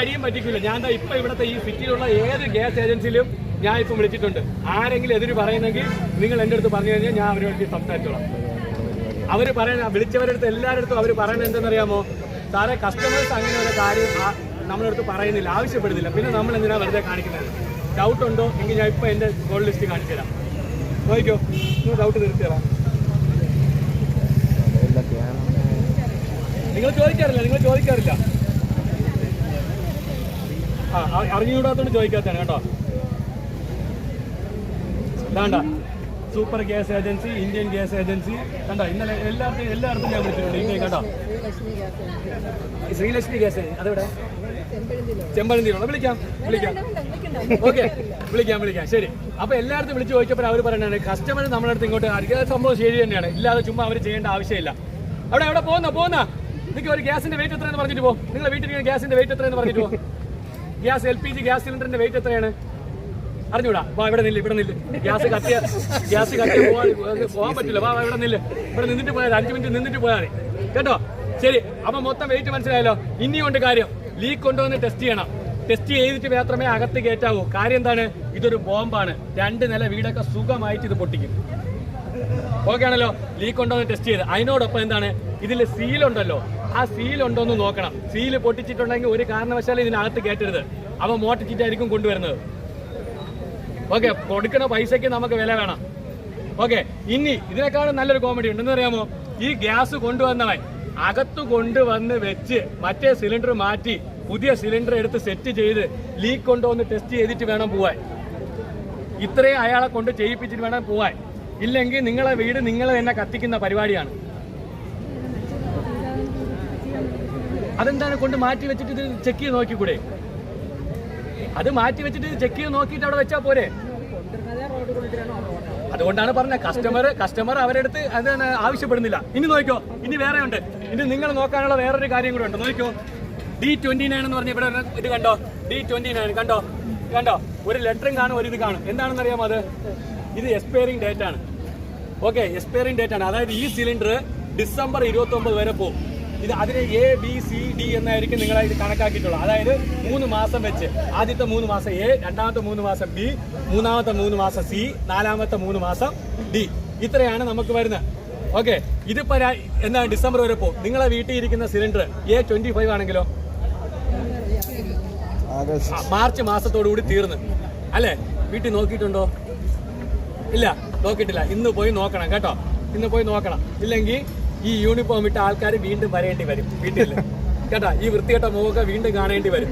അടിയും പറ്റിക്കില്ല ഞാൻ ഇപ്പൊ ഇവിടുത്തെ ഈ സിറ്റിയിലുള്ള ഏത് ഗ്യാസ് ഏജൻസിയിലും ഞാൻ ഇപ്പം വിളിച്ചിട്ടുണ്ട്. ആരെങ്കിലും എതിര് പറയുന്നെങ്കിൽ നിങ്ങൾ എന്റെ അടുത്ത് പറഞ്ഞു കഴിഞ്ഞാൽ ഞാൻ അവരോട് സംസാരിച്ചോളാം. അവർ പറയുന്ന വിളിച്ചവരുടെ അടുത്ത് എല്ലാവരുടെ അടുത്തും അവർ പറയുന്നത് എന്തെന്നറിയാമോ? സാറെ കസ്റ്റമേഴ്സ് അങ്ങനെ ഒരു കാര്യം അടുത്ത് പറയുന്നില്ല ആവശ്യപ്പെടുന്നില്ല. പിന്നെ നമ്മൾ എന്തിനാ വെറുതെ കാണിക്കുന്നത്? ഡൗട്ട് ഉണ്ടോ? എങ്കിൽ ഞാൻ ഇപ്പം എന്റെ കോൾ ലിസ്റ്റ് കാണിച്ചു തരാം. നോക്കിക്കോ. നിങ്ങൾ ഡൗട്ട് തീർച്ചു തരാം. നിങ്ങൾ ചോദിക്കാറില്ല നിങ്ങൾ ചോദിക്കാറില്ല. അറിഞ്ഞുകൂടാത്തോണ്ട് ചോദിക്കാത്തതാണ് കേട്ടോ. വേണ്ട. Super gas agency Indian gas agency. കണ്ടോ ഇന്നലെ എല്ലാവർക്കും എല്ലായിടത്തും ഞാൻ വിളിച്ചിട്ടുണ്ട് ഇന്ത്യ കേട്ടോ. ശ്രീലക്ഷ്മി ഗ്യാസ് അതെവിടെ? ചെമ്പഴന്തിയിലുള്ള വിളിക്കാം വിളിക്കാം. ഓക്കെ വിളിക്കാം വിളിക്കാം. ശരി. അപ്പൊ എല്ലായിടത്തും വിളിച്ചു ചോദിച്ചപ്പോൾ അവർ പറയുന്നത് കസ്റ്റമർ നമ്മുടെ അടുത്ത് ഇങ്ങോട്ട് അറിയാതെ സംഭവം ശരി തന്നെയാണ്. ഇല്ലാതെ ചുമ്മാ അവർ ചെയ്യേണ്ട ആവശ്യമില്ല. അവിടെ അവിടെ പോകുന്ന പോകുന്ന നിങ്ങൾക്ക് ഒരു ഗ്യാസിന്റെ വെയിറ്റ് എത്രയെന്ന് പറഞ്ഞിട്ട് പോകും നിങ്ങളുടെ വീട്ടിൽ ഗ്യാസിന്റെ വെയിറ്റ് എത്രയെന്ന് പറഞ്ഞിട്ട് പോ. Gas L P G gas സിലിണ്ടറിന്റെ വെയിറ്റ് എത്രയാണ്? അറിഞ്ഞൂടാ. വാ ഇവിടെ നില്ല ഇവിടെ നില്ല്. ഗ്യാസ് കത്തിയ ഗ്യാസ് കത്തിയ പോവാൻ പോകാൻ പറ്റില്ല വാ ഇവിടെ നില്ല്. ഇവിടെ നിന്നിട്ട് പോയാൽ അഞ്ച് മിനിറ്റ് നിന്നിട്ട് പോയാൽ കേട്ടോ? ശരി അപ്പൊ മൊത്തം വെയിറ്റ് മനസ്സിലായല്ലോ? ഇനിയുണ്ട് കാര്യം. ലീക്ക് കൊണ്ടുവന്ന് ടെസ്റ്റ് ചെയ്യണം. ടെസ്റ്റ് ചെയ്തിട്ട് മാത്രമേ അകത്ത് കയറ്റാവൂ. കാര്യം എന്താണ്? ഇതൊരു ബോംബാണ്. രണ്ട് നില വീടൊക്കെ സുഖമായിട്ട് ഇത് പൊട്ടിക്കും. ഓക്കെ ആണല്ലോ? ലീക്ക് ഉണ്ടോ എന്ന് ടെസ്റ്റ് ചെയ്ത്. അതിനോടൊപ്പം എന്താണ്? ഇതിൽ സീൽ ഉണ്ടല്ലോ. ആ സീൽ ഉണ്ടോ എന്ന് നോക്കണം. സീൽ പൊട്ടിച്ചിട്ടുണ്ടെങ്കിൽ ഒരു കാരണവശാലും ഇതിനകത്ത് കയറ്റരുത് അവ മോട്ടിച്ചിട്ടായിരിക്കും കൊണ്ടുവരുന്നത്. ഓക്കെ കൊടുക്കുന്ന പൈസയ്ക്ക് നമുക്ക് വില വേണം. ഓക്കെ ഇനി ഇതിനേക്കാളും നല്ലൊരു കോമഡി ഉണ്ടെന്ന് അറിയാമോ? ഈ ഗ്യാസ് കൊണ്ടുവന്നവൻ അകത്തു കൊണ്ടുവന്ന് വെച്ച് മറ്റേ സിലിണ്ടർ മാറ്റി പുതിയ സിലിണ്ടർ എടുത്ത് സെറ്റ് ചെയ്ത് ലീക്ക് കൊണ്ടുവന്ന് ടെസ്റ്റ് ചെയ്തിട്ട് വേണം പോവാൻ. ഇത്രയും അയാളെ കൊണ്ട് ചെയ്യിപ്പിച്ചിട്ട് വേണം പോവാൻ. ഇല്ലെങ്കിൽ നിങ്ങളെ വീട് നിങ്ങൾ തന്നെ കത്തിക്കുന്ന പരിപാടിയാണ്. അതെന്താണ് കൊണ്ട് മാറ്റി വെച്ചിട്ട് ഇത് ചെക്ക് ചെയ്ത് നോക്കിക്കൂടെ? അത് മാറ്റി വെച്ചിട്ട് ചെക്ക് ചെയ്ത് നോക്കിയിട്ട് അവിടെ വെച്ചാൽ പോരെ? അതുകൊണ്ടാണ് പറഞ്ഞത് കസ്റ്റമർ കസ്റ്റമർ അവരുടെ അടുത്ത് അത് ആവശ്യപ്പെടുന്നില്ല. ഇനി നോക്കിയോ ഇനി വേറെ ഉണ്ട് ഇനി നിങ്ങൾ നോക്കാനുള്ള വേറൊരു കാര്യം കൂടെ ഉണ്ട്. നോക്കിയോ ഡി ട്വന്റി നയൻ എന്ന് പറഞ്ഞ ഇവിടെ ഇത് കണ്ടോ? ഡി ട്വന്റി നയൻ കണ്ടോ? കണ്ടോ? ഒരു ലെറ്ററും കാണും ഒരു ഇത് കാണും. എന്താണെന്ന് അറിയാമോ അത്? ഇത് എക്സ്പയറിംഗ് ഡേറ്റ് ആണ്. ഓക്കെ എക്സ്പയറിംഗ് ഡേറ്റ് ആണ്. അതായത് ഈ സിലിണ്ടർ ഡിസംബർ ഇരുപത്തി വരെ പോകും. ഇത് അതിന് എ ബി സി ഡി എന്നായിരിക്കും നിങ്ങൾ ഇത് കണക്കാക്കിയിട്ടുള്ളത്. അതായത് മൂന്ന് മാസം വെച്ച്. ആദ്യത്തെ മൂന്ന് മാസം എ രണ്ടാമത്തെ മൂന്ന് മാസം ബി മൂന്നാമത്തെ മൂന്ന് മാസം സി നാലാമത്തെ മൂന്ന് മാസം ഡി ഇത്രയാണ് നമുക്ക് വരുന്നത്. ഓക്കെ ഇതിപ്പോ എന്താ ഡിസംബർ വരെ പോകും നിങ്ങളെ വീട്ടിൽ ഇരിക്കുന്ന സിലിണ്ടർ എ ട്വന്റി ഫൈവ് ആണെങ്കിലോ മാർച്ച് മാസത്തോടു കൂടി തീർന്ന്. അല്ലേ? വീട്ടിൽ നോക്കിയിട്ടുണ്ടോ? ഇല്ല. നോക്കിയിട്ടില്ല. ഇന്ന് പോയി നോക്കണം കേട്ടോ. ഇന്ന് പോയി നോക്കണം. ഇല്ലെങ്കിൽ ഈ യൂണിഫോം ഇട്ട ആൾക്കാർ വീണ്ടും വരേണ്ടി വരും. വീട്ടിൽ കേട്ടാ? ഈ വൃത്തികെട്ട മുഖമൊക്കെ വീണ്ടും കാണേണ്ടി വരും.